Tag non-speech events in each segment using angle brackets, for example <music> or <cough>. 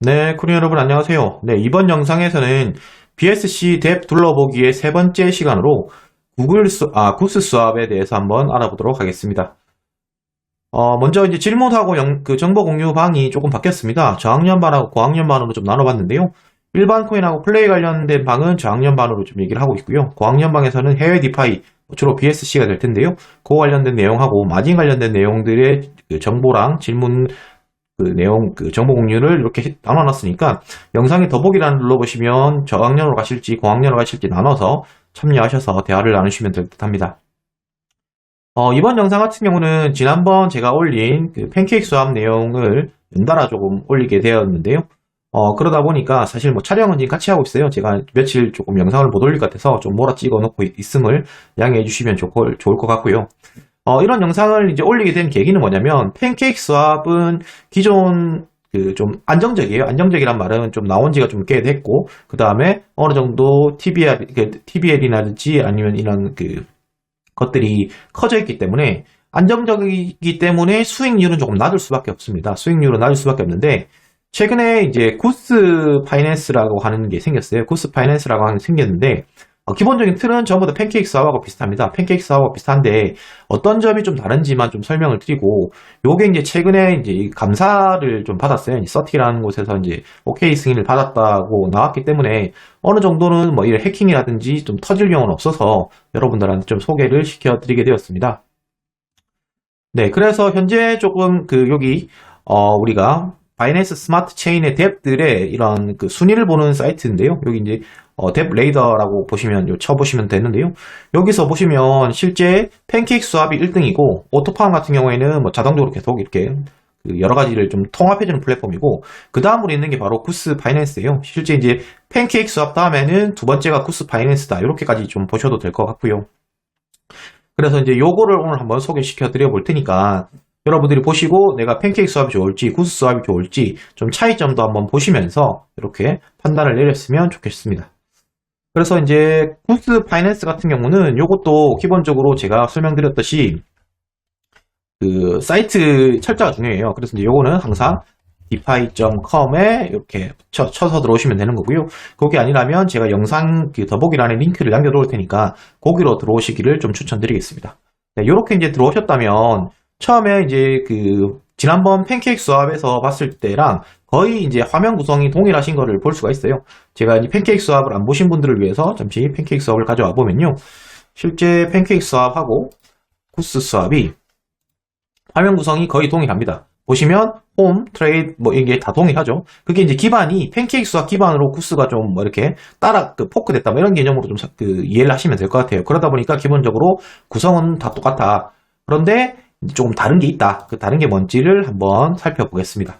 네, 쿠리 여러분 안녕하세요. 네, 이번 영상에서는 BSC 뎁 둘러보기의 세 번째 시간으로 구글 수, 아, 구스 수압에 대해서 한번 알아보도록 하겠습니다. 어, 먼저 이제 질문하고 영- 그 정보 공유 방이 조금 바뀌었습니다. 저학년반하고 고학년반으로 좀 나눠봤는데요. 일반 코인하고 플레이 관련된 방은 저학년반으로 좀 얘기를 하고 있고요. 고학년방에서는 해외 디파이, 주로 BSC가 될 텐데요. 그 관련된 내용하고 마진 관련된 내용들의 그 정보랑 질문 그 내용, 그 정보 공유를 이렇게 나눠놨으니까 영상에 더보기란을 눌러보시면 저학년으로 가실지 고학년으로 가실지 나눠서 참여하셔서 대화를 나누시면 될 듯 합니다. 어, 이번 영상 같은 경우는 지난번 제가 올린 그 팬케이크 수업 내용을 연달아 조금 올리게 되었는데요. 어, 그러다 보니까 사실 뭐 촬영은 지금 같이 하고 있어요. 제가 며칠 조금 영상을 못 올릴 것 같아서 좀 몰아 찍어 놓고 있음을 양해해 주시면 좋을, 좋을 것 같고요. 어, 이런 영상을 이제 올리게 된 계기는 뭐냐면 팬케이크 수압은 기존 그 좀 안정적이에요. 안정적이란 말은 좀 나온 지가 좀 꽤 됐고 그 다음에 어느 정도 TBL, TBL이라든지 아니면 이런 그 것들이 커져 있기 때문에 안정적이기 때문에 수익률은 조금 낮을 수밖에 없습니다. 수익률은 낮을 수밖에 없는데 최근에 이제 구스 파이낸스라고 하는 게 생겼어요. 구스 파이낸스라고 하는 게 생겼는데 어, 기본적인 틀은 전부 다 팬케이크 사업하고 비슷합니다. 팬케이크 사업하고 비슷한데 어떤 점이 좀 다른지만 좀 설명을 드리고 요게 이제 최근에 이제 이 감사를 좀 받았어요. 이 서티라는 곳에서 이제 OK 승인을 받았다고 나왔기 때문에 어느 정도는 뭐 이런 해킹이라든지 좀 터질 경우는 없어서 여러분들한테 좀 소개를 시켜드리게 되었습니다. 네, 그래서 현재 조금 그 여기 어 우리가 바이낸스 스마트 체인의 뎁들의 이런 그 순위를 보는 사이트인데요. 여기 이제 어, 뎁 레이더라고 보시면 요 쳐보시면 되는데요. 여기서 보시면 실제 팬케이크 수압이 1등이고 오토팜 같은 경우에는 뭐 자동적으로 계속 이렇게 그 여러 가지를 좀 통합해주는 플랫폼이고 그 다음으로 있는 게 바로 구스 바이낸스예요. 실제 이제 팬케이크 수압 다음에는 두 번째가 구스 바이낸스다. 이렇게까지 좀 보셔도 될 것 같고요. 그래서 이제 요거를 오늘 한번 소개시켜 드려 볼 테니까 여러분들이 보시고 내가 팬케이크 수압이 좋을지 구스 수압이 좋을지 좀 차이점도 한번 보시면서 이렇게 판단을 내렸으면 좋겠습니다. 그래서 이제 구스 파이낸스 같은 경우는 요것도 기본적으로 제가 설명드렸듯이 그 사이트 철자가 중요해요. 그래서 이제 요거는 항상 defi.com에 이렇게 쳐, 서 들어오시면 되는 거고요. 거기 아니라면 제가 영상 그 더보기란에 링크를 남겨놓을 테니까 거기로 들어오시기를 좀 추천드리겠습니다. 네, 이렇게 이제 들어오셨다면 처음에 이제 그 지난번 팬케이크 수업에서 봤을 때랑 거의 이제 화면 구성이 동일하신 거를 볼 수가 있어요. 제가 이 팬케이크 수업을 안 보신 분들을 위해서 잠시 팬케이크 수업을 가져와 보면요. 실제 팬케이크 수업하고 구스 수업이 화면 구성이 거의 동일합니다. 보시면 홈, 트레이드 뭐 이게 다 동일하죠. 그게 이제 기반이 팬케이크 수학 기반으로 구스가 좀 뭐 이렇게 따라 그 포크 됐다 뭐 이런 개념으로 좀 그 이해를 하시면 될 것 같아요. 그러다 보니까 기본적으로 구성은 다 똑같아. 그런데 조금 다른 게 있다. 그 다른 게 뭔지를 한번 살펴보겠습니다.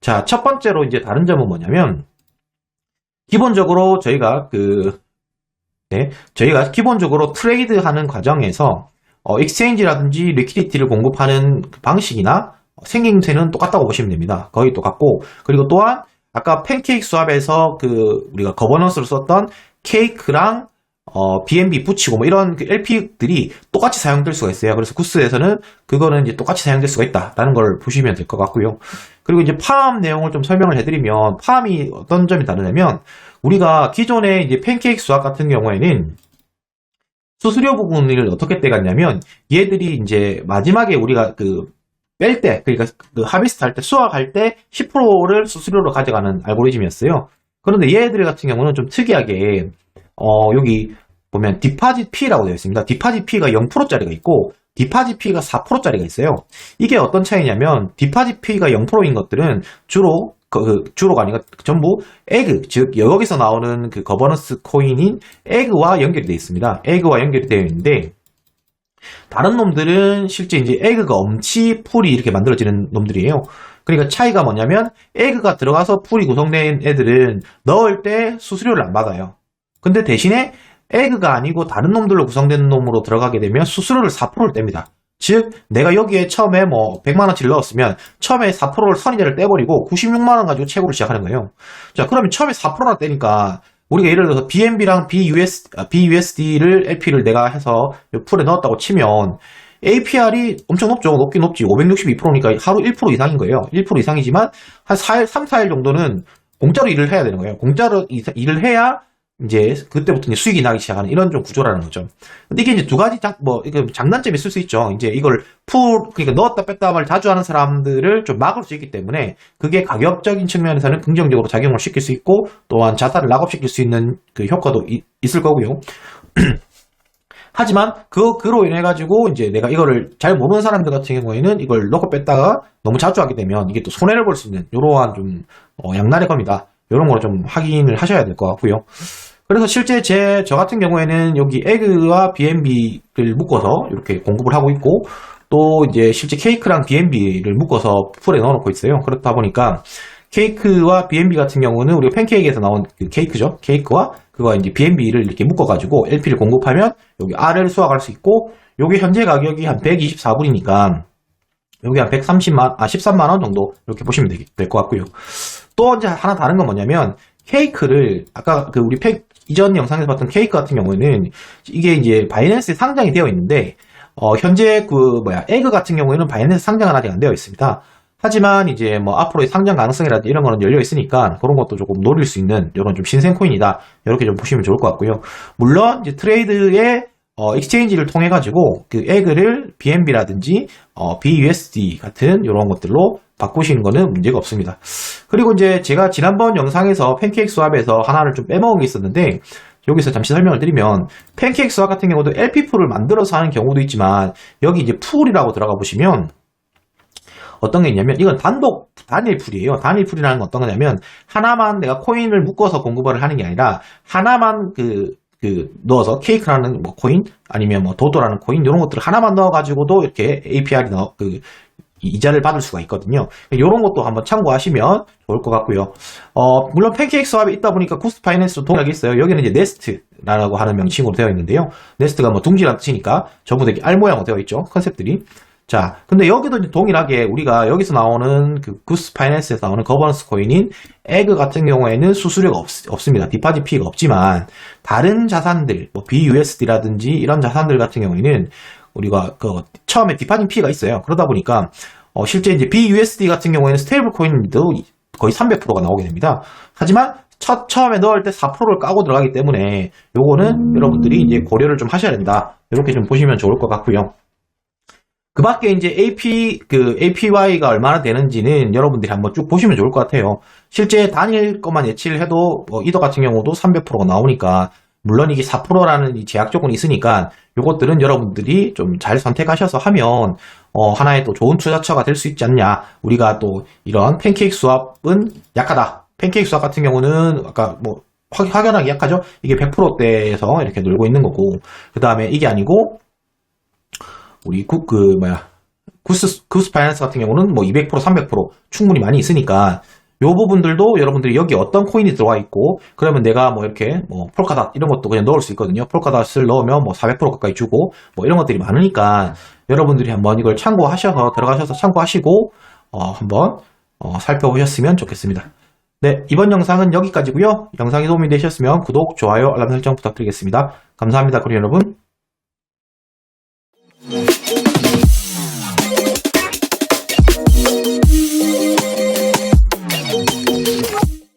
자, 첫 번째로 이제 다른 점은 뭐냐면 기본적으로 저희가 그 네, 저희가 기본적으로 트레이드 하는 과정에서 어, 익스체인지라든지 리퀴디티를 공급하는 그 방식이나 생김새는 똑같다고 보시면 됩니다. 거의 똑같고 그리고 또한 아까 팬케이크 수업에서 그 우리가 거버넌스로 썼던 케이크랑 어, BNB 붙이고 뭐 이런 그 LP들이 똑같이 사용될 수가 있어요. 그래서 구스에서는 그거는 이제 똑같이 사용될 수가 있다라는 걸 보시면 될 것 같고요. 그리고 이제 팜 내용을 좀 설명을 해드리면 팜이 어떤 점이 다르냐면 우리가 기존에 이제 팬케이크 수학 같은 경우에는 수수료 부분을 어떻게 떼갔냐면 얘들이 이제 마지막에 우리가 그 뺄 때, 그러니까 그 하비스트 할 때, 수확할 때 10%를 수수료로 가져가는 알고리즘이었어요. 그런데 얘들 같은 경우는 좀 특이하게, 어, 여기 보면 디파짓 P라고 되어 있습니다. 디파짓 P가 0%짜리가 있고, 디파짓 P가 4%짜리가 있어요. 이게 어떤 차이냐면, 디파짓 P가 0%인 것들은 주로, 그, 주로가 아니고 전부 에그, 즉, 여기서 나오는 그 거버넌스 코인인 에그와 연결이 되어 있습니다. 에그와 연결이 되어 있는데, 다른 놈들은 실제 이제 에그가 엄치 풀이 이렇게 만들어지는 놈들이에요. 그러니까 차이가 뭐냐면 에그가 들어가서 풀이 구성된 애들은 넣을 때 수수료를 안 받아요. 근데 대신에 에그가 아니고 다른 놈들로 구성된 놈으로 들어가게 되면 수수료를 4%를 뗍니다. 즉 내가 여기에 처음에 뭐 100만 원치를 넣었으면 처음에 4%를 선의제를 떼버리고 96만 원 가지고 채굴을 시작하는 거예요. 자 그러면 처음에 4%나 떼니까 우리가 예를 들어서 BNB랑 BUS, BUSD를 LP를 내가 해서 풀에 넣었다고 치면 APR이 엄청 높죠. 높긴 높지. 562%니까 하루 1% 이상인 거예요. 1% 이상이지만 한 4일, 3, 4일 정도는 공짜로 일을 해야 되는 거예요. 공짜로 이- 일을 해야 이제 그때부터 이제 수익이 나기 시작하는 이런 좀 구조라는 거죠. 근데 이게 이제 두 가지 장, 뭐, 장단점이 있을 수 있죠. 이제 이걸 풀, 그러니까 넣었다 뺐다를 자주 하는 사람들을 좀 막을 수 있기 때문에 그게 가격적인 측면에서는 긍정적으로 작용을 시킬 수 있고 또한 자살을 낙업시킬 수 있는 그 효과도 이- 있을 거고요. <clears throat> 하지만 그, 그로 인해 가지고 이제 내가 이거를 잘 모르는 사람들 같은 경우에는 이걸 넣고 뺐다가 너무 자주 하게 되면 이게 또 손해를 볼 수 있는 이러한 좀 어, 양날의 검이다. 이런 걸좀 확인을 하셔야 될 것 같고요. 그래서 실제 제, 저 같은 경우에는 여기 에그와 BNB를 묶어서 이렇게 공급을 하고 있고, 또 이제 실제 케이크랑 BNB를 묶어서 풀에 넣어놓고 있어요. 그렇다 보니까 케이크와 BNB 같은 경우는 우리가 팬케이크에서 나온 그 케이크죠. 케이크와 그거 이제 BNB를 이렇게 묶어가지고 LP를 공급하면 여기 R을 수확할 수 있고, 요게 현재 가격이 한 124불이니까 여기 한 130만, 아, 13만원 정도 이렇게 보시면 될 것 같고요. 또 이제 하나 다른 건 뭐냐면 케이크를 아까 그 우리 팩 이전 영상에서 봤던 케이크 같은 경우에는 이게 이제 바이낸스에 상장이 되어 있는데 어, 현재 그 뭐야 에그 같은 경우에는 바이낸스 상장은 아직 안 되어 있습니다. 하지만 이제 뭐 앞으로의 상장 가능성이라든지 이런 거는 열려 있으니까 그런 것도 조금 노릴 수 있는 이런 좀 신생 코인이다. 이렇게 좀 보시면 좋을 것 같고요. 물론 이제 트레이드의 어, 익스체인지를 통해 가지고 그 에그를 BNB라든지 어, BUSD 같은 이런 것들로 바꾸시는 거는 문제가 없습니다. 그리고 이제 제가 지난번 영상에서 팬케이크 수합에서 하나를 좀 빼먹은 게 있었는데 여기서 잠시 설명을 드리면 팬케이크 수합 같은 경우도 LP 풀을 만들어서 하는 경우도 있지만 여기 이제 풀이라고 들어가 보시면 어떤 게 있냐면 이건 단독 단일 풀이에요. 단일 풀이라는 건 어떤 거냐면 하나만 내가 코인을 묶어서 공급을 하는 게 아니라 하나만 그, 그 넣어서 케이크라는 뭐 코인 아니면 뭐 도도라는 코인 이런 것들을 하나만 넣어가지고도 이렇게 APR이 넣어 그 이자를 받을 수가 있거든요. 이런 것도 한번 참고하시면 좋을 것 같고요. 어, 물론 팬케이크 수합이 있다 보니까 코스트 파이낸스도 동일하게 있어요. 여기는 이제 네스트라고 하는 명칭으로 되어 있는데요. 네스트가 뭐 둥지란 뜻이니까 전부 되게 알 모양으로 되어 있죠. 컨셉들이. 자, 근데 여기도 이제 동일하게 우리가 여기서 나오는 그 구스 파이낸스에서 나오는 거버넌스 코인인 에그 같은 경우에는 수수료가 없, 없습니다. 디파짓 피가 없지만 다른 자산들, 뭐 BUSD라든지 이런 자산들 같은 경우에는 우리가 그 처음에 디파짓 피가 있어요. 그러다 보니까 어, 실제 이제 BUSD 같은 경우에는 스테이블 코인도 거의 300%가 나오게 됩니다. 하지만 첫 처음에 넣을 때 4%를 까고 들어가기 때문에 요거는 여러분들이 이제 고려를 좀 하셔야 된다. 이렇게 좀 보시면 좋을 것 같고요. 그 밖에 이제 AP, 그 APY가 얼마나 되는지는 여러분들이 한번 쭉 보시면 좋을 것 같아요. 실제 단일 것만 예치를 해도, 뭐, 이더 같은 경우도 300%가 나오니까, 물론 이게 4%라는 이 제약 조건이 있으니까, 요것들은 여러분들이 좀 잘 선택하셔서 하면, 어, 하나의 또 좋은 투자처가 될 수 있지 않냐. 우리가 또 이런 팬케이크 수합은 약하다. 팬케이크 수합 같은 경우는, 아까 뭐, 확, 확연하게 약하죠? 이게 100%대에서 이렇게 놀고 있는 거고, 그 다음에 이게 아니고, 우리 구, 그, 뭐야, 구스, 구스 파이낸스 같은 경우는 뭐 200%, 300% 충분히 많이 있으니까, 요 부분들도 여러분들이 여기 어떤 코인이 들어와 있고, 그러면 내가 뭐 이렇게 뭐 폴카닷 이런 것도 그냥 넣을 수 있거든요. 폴카닷을 넣으면 뭐 400% 가까이 주고, 뭐 이런 것들이 많으니까, 여러분들이 한번 이걸 참고하셔서, 들어가셔서 참고하시고, 어, 한번, 어, 살펴보셨으면 좋겠습니다. 네, 이번 영상은 여기까지고요 영상이 도움이 되셨으면 구독, 좋아요, 알람 설정 부탁드리겠습니다. 감사합니다, 그럼 여러분.